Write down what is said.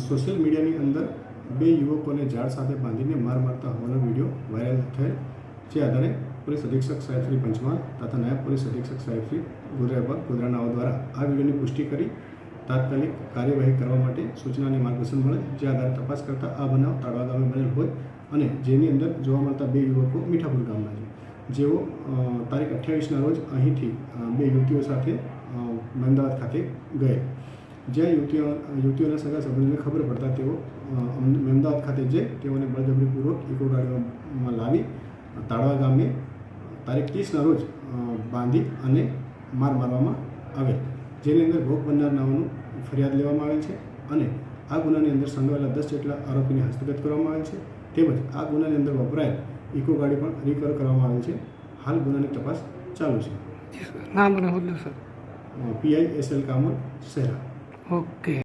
Social મીડિયાની અંદર બે યુવકોને ઝાડ સાથે બાંધીને માર મારતા હોવાનો વીડિયો વાયરલ થયેલ જે આધારે પોલીસ અધિક્ષક સાહેબ શ્રી પંચમહાલ તથા નાયબ પોલીસ અધિક્ષક સાહેબ શ્રી ગુજરાત ગોધરાનાઓ દ્વારા આ વિડીયોની પુષ્ટિ કરી તાત્કાલિક કાર્યવાહી કરવા માટે સૂચના અને માર્ગદર્શન મળે જે આધારે તપાસ કરતા આ બનાવ તાળવા ગામે બનેલ હોય અને જેની અંદર જોવા મળતા બે યુવકો મીઠાપુર ગામના છે. જેઓ તારીખ અઠ્યાવીસના રોજ અહીંથી બે યુવતીઓ સાથે અ, અમદાવાદ ખાતે ગયે જ્યાં યુવતીઓ યુવતીઓના સગા સંબંધીને ખબર પડતા તેઓ અમદાવાદ ખાતે જઈ તેઓને બળજબરીપૂર્વક ઇકો ગાડીમાં લાવી તાળવા ગામે તારીખ ત્રીસના રોજ બાંધી અને માર મારવામાં આવેલ. જેની અંદર ભોગ બનનારનાઓનું ફરિયાદ લેવામાં આવેલ છે અને આ ગુનાની અંદર સંડોવાયેલા દસ જેટલા આરોપીને હસ્તગત કરવામાં આવેલ છે. તેમજ આ ગુનાની અંદર વપરાયેલ ઇકો ગાડી પણ રિકવર કરવામાં આવેલ છે. હાલ ગુનાની તપાસ ચાલુ છે. નામ sir. PI S L Kamar Shehera okay